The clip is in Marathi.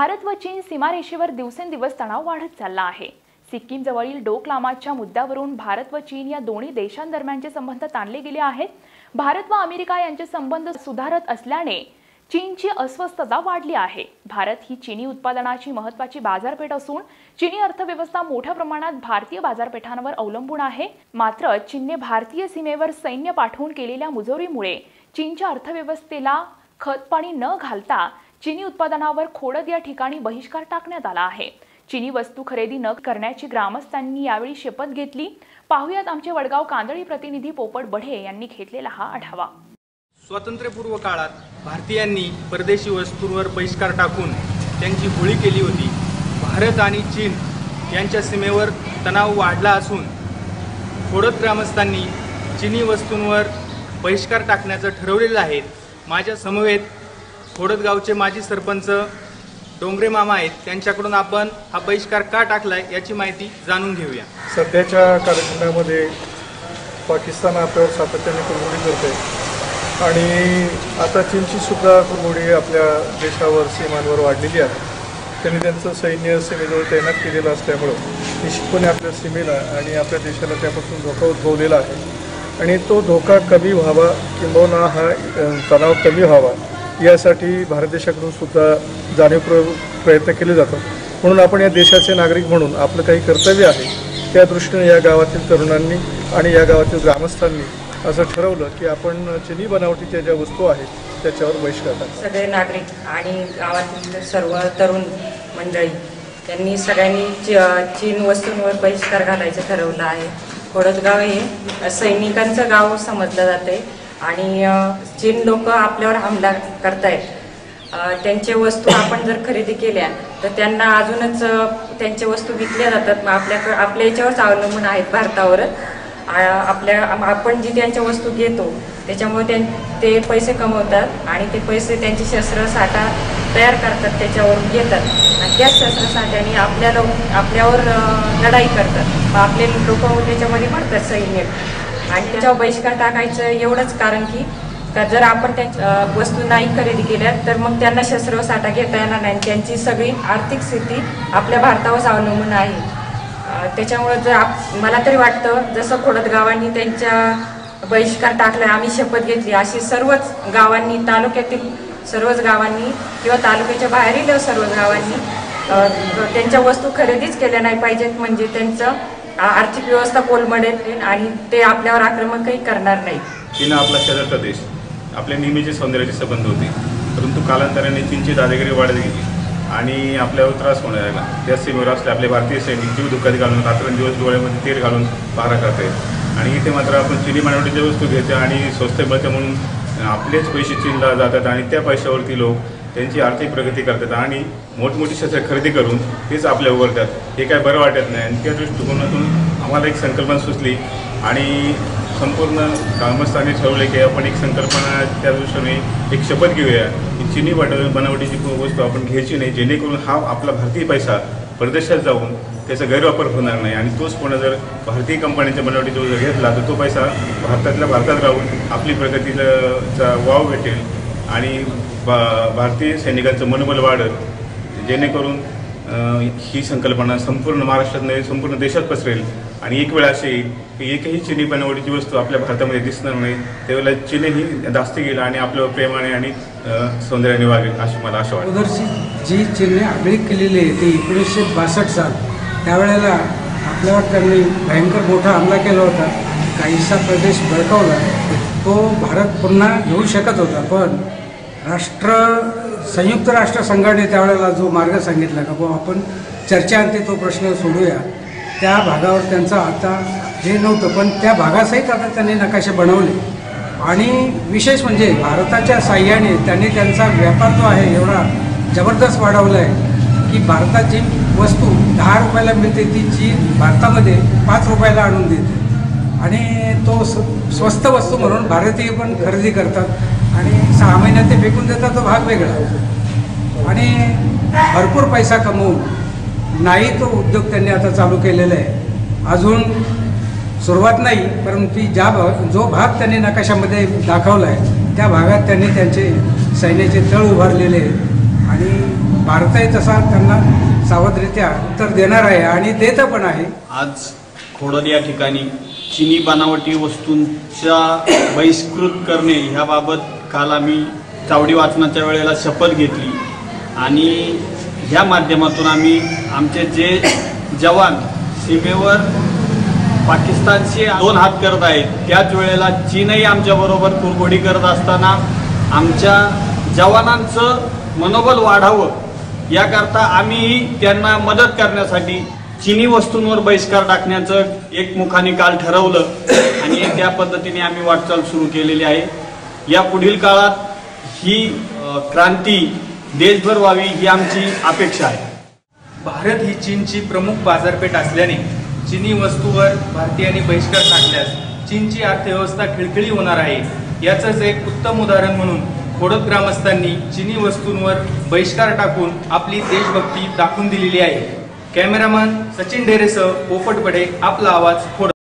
भारत व चीन सीमारेषेवर दिवसेंदिवस तणाव वाढत चालला आहे. सिक्कीम जवळील डोकलामाच्या मुद्द्यावरून भारत व चीन या दोन्ही देशांदरम्यानचे संबंध ताणले गेले आहेत. भारत व अमेरिका यांचे संबंध सुधारत असल्याने चीनची अस्वस्थता वाढली आहे. भारत ही चिनी उत्पादनाची महत्वाची बाजारपेठ असून चिनी अर्थव्यवस्था मोठ्या प्रमाणात भारतीय बाजारपेठांवर अवलंबून आहे. मात्र चीनने भारतीय सीमेवर सैन्य पाठवून केलेल्या मुजोरीमुळे चीनच्या अर्थव्यवस्थेला खतपाणी न घालता चिनी उत्पादनावर खोडद या ठिकाणी बहिष्कार टाकण्यात आला आहे. चिनी वस्तू खरेदी न करण्याची ग्रामस्थांनी यावेळी शपथ घेतली. पाहुयात आमचे वडगाव कांदळी प्रतिनिधी पोपट बढे यांनी घेतलेला हा आढावा. स्वातंत्र्यपूर्व काळात भारतीयांनी परदेशी वस्तूंवर बहिष्कार टाकून त्यांची होळी केली होती. भारत आणि चीन यांच्या सीमेवर तणाव वाढला असून खोडद ग्रामस्थांनी चिनी वस्तूंवर बहिष्कार टाकण्याचं ठरवलेलं आहे. माझ्या समवेत खोडदगावचे माजी सरपंच डोंगरे मामा आहेत. त्यांच्याकडून आपण हा बहिष्कार का टाकलाय याची माहिती जाणून घेऊया. सध्याच्या कालखंडामध्ये पाकिस्तान आपल्यावर सातत्याने कुरमुडी करते आणि आता चीनची सुद्धा कुरमुडी आपल्या देशावर सीमांवर वाढलेली आहे. त्यांनी त्यांचं सैन्य सीमेजवळ तैनात केलेलं असल्यामुळं निश्चितपणे आपल्या सीमेला आणि आपल्या देशाला त्यापासून धोका उद्भवलेला आहे. आणि तो धोका कमी व्हावा किंबहुना हा तणाव कमी व्हावा यासाठी भारत देशाकडून सुद्धा जाणीवपूर्वक प्रयत्न केले जातात. म्हणून आपण या देशाचे नागरिक म्हणून आपलं काही कर्तव्य आहे त्या दृष्टीने या गावातील तरुणांनी आणि या गावातील ग्रामस्थांनी असं ठरवलं की आपण चिनी बनावटीच्या ज्या वस्तू आहेत त्याच्यावर बहिष्कार सगळे नागरिक आणि गावातील सर्व तरुण मंडळी त्यांनी सगळ्यांनी ची- चीन वस्तूंवर बहिष्कार घालायचं ठरवलं आहे. खोडदगाव हे सैनिकांचं गाव समजलं जाते आणि चीन लोक आपल्यावर हमला करतायत अ, त्यांचे वस्तू आपण जर खरेदी केल्या तर त्यांना अजूनच त्यांच्या वस्तू विकल्या जातात. मग आपल्याकडं आपल्या याच्यावरच अवलंबून आहेत भारतावरच आपल्या आपण जी त्यांच्या वस्तू घेतो त्याच्यामुळे त्यां ते पैसे कमवतात आणि ते पैसे त्यांचे शस्त्र साठा तयार करतात त्याच्यावरून घेतात. आणि त्याच शस्त्र साठ्याने आपल्या लोक आपल्यावर लढाई करतात. मग आपले लोक त्याच्यामध्ये पडतात सैन्य. आणि त्याच्यावर बहिष्कार टाकायचं एवढंच कारण की का जर आपण त्या वस्तू नाही खरेदी केल्या तर मग त्यांना शस्त्र साठा घेता येणार नाही. त्यांची सगळी आर्थिक स्थिती आपल्या भारतावरच अवलंबून आहे. त्याच्यामुळं जर आप मला तरी वाटतं जसं खोडत गावांनी त्यांच्या बहिष्कार टाकला आम्ही शपथ घेतली अशी सर्वच गावांनी तालुक्यातील सर्वच गावांनी किंवा तालुक्याच्या बाहेरील सर्वच गावांनी त्यांच्या वस्तू खरेदीच केल्या नाही पाहिजेत. म्हणजे त्यांचं आर्थिक व्यवस्था कोलमडेल आणि ते आपल्यावर आक्रमकही करणार नाही. चीन आपला शेजारचा देश आपल्या नेहमीचे सौंदर्याचे संबंध होते. परंतु कालांतराने चीनची दादागिरी वाढत गेली आणि आपल्यावर त्रास होणार लागला त्या सीमेवर असले आपले भारतीय सैनिक जीव दुःखात घालून रात्रंदिवस डोळ्यामध्ये तेल घालून पहारा करतायत. आणि इथे मात्र आपण चिनी मानवटीच्या वस्तू घेतो आणि स्वस्त मिळतं म्हणून आपलेच पैसे चीनला जातात आणि त्या पैशावरती लोक त्यांची आर्थिक प्रगती करतात. आणि मोठमोठी शस्त्र खरेदी करून तेच आपल्या उघडतात. हे काय बरं वाटत नाही. आणि त्या दृष्टिकोनातून आम्हाला एक संकल्पना सुचली. आणि संपूर्ण ग्रामस्थांनी ठरवले की आपण एक संकल्पना त्या दृष्टीने एक शपथ घेऊया की चिनी वाटव बनावटीची वस्तू आपण घ्यायची नाही. जेणेकरून हा आपला भारतीय पैसा परदेशात जाऊन त्याचा गैरवापर होणार नाही. आणि तोच पुन्हा जर भारतीय कंपन्यांच्या बनावटीचा जर घेतला तर तो पैसा भारतातल्या भारतात राहून आपली प्रगतीला चा वाव भेटेल. आणि बा भारतीय सैनिकांचं मनोबल वाढत जेणेकरून ही संकल्पना संपूर्ण महाराष्ट्रात नाही संपूर्ण देशात पसरेल. आणि एक वेळ अशी येईल की एकही चिनी बनावटीची वस्तू आपल्या भारतामध्ये दिसणार नाही त्यावेळेला चीनही दास्ती गेला आणि आपल्या प्रेमाने आणि सौंदर्याने वागेल अशी मला आशा वाटते. जी चीनने आगळीक केलेली आहे ती एकोणीसशे बासष्ट साल त्यावेळेला आपल्यावर त्यांनी भयंकर मोठा हमला केला होता. काहीसा प्रदेश बळकावला. तो भारत पुन्हा घेऊ शकत होता पण राष्ट्र संयुक्त राष्ट्र संघटने त्यावेळेला जो मार्ग सांगितला का बुवा आपण चर्चेअंती तो प्रश्न सोडूया. त्या भागावर त्यांचा आता हे नव्हतं पण त्या भागासहित आता त्यांनी नकाशे बनवले. आणि विशेष म्हणजे भारताच्या साह्याने त्यांनी त्यांचा व्यापार जो आहे एवढा जबरदस्त वाढवला आहे की भारताची वस्तू दहा रुपयाला मिळते ती जी भारतामध्ये पाच रुपयाला आणून देते. आणि तो स्वस्त वस्तू म्हणून भारतीय पण खरेदी करतात. आणि सहा महिन्यात ते फेकून देतात तो भाग वेगळा. आणि भरपूर पैसा कमवून नाही तो उद्योग त्यांनी आता चालू केलेला आहे. अजून सुरुवात नाही परंतु ज्या भाग जो भाग त्यांनी नकाशामध्ये दाखवला आहे त्या भागात त्यांनी त्यांचे सैन्याचे तळ उभारलेले आहेत. आणि भारतही तसा त्यांना सावधरित्या उत्तर देणार आहे आणि देतं पण आहे. आज खोडद या ठिकाणी चिनी बनावटी वस्तूंचा बहिष्कृत करणे ह्याबाबत काल आम्ही चावडी वाचनाच्या वेळेला शपथ घेतली. आणि ह्या माध्यमातून आम्ही आमचे जे जवान सीमेवर पाकिस्तानशी दोन हात करत आहेत त्याच वेळेला चीनही आमच्याबरोबर कुरघोडी करत असताना आमच्या जवानांचं मनोबल वाढावं याकरता आम्ही त्यांना मदत करण्यासाठी चिनी वस्तूंवर बहिष्कार टाकण्याचं एकमुखाने काल ठरवलं. आणि त्या पद्धतीने आम्ही वाटचाल सुरू केलेली आहे. या पुढील काळात ही क्रांती देशभर व्हावी ही आमची अपेक्षा आहे. भारत ही चीनची प्रमुख बाजारपेठ असल्याने चिनी वस्तूवर भारतीयांनी बहिष्कार टाकल्यास चीनची अर्थव्यवस्था खिळखिळी होणार आहे. याचंच एक उत्तम उदाहरण म्हणून खोडत ग्रामस्थांनी चिनी वस्तूंवर बहिष्कार टाकून आपली देशभक्ती दाखवून दिलेली आहे. कॅमेरामन सचिन ढेरेसह पोपट बडे आपला आवाज खोडद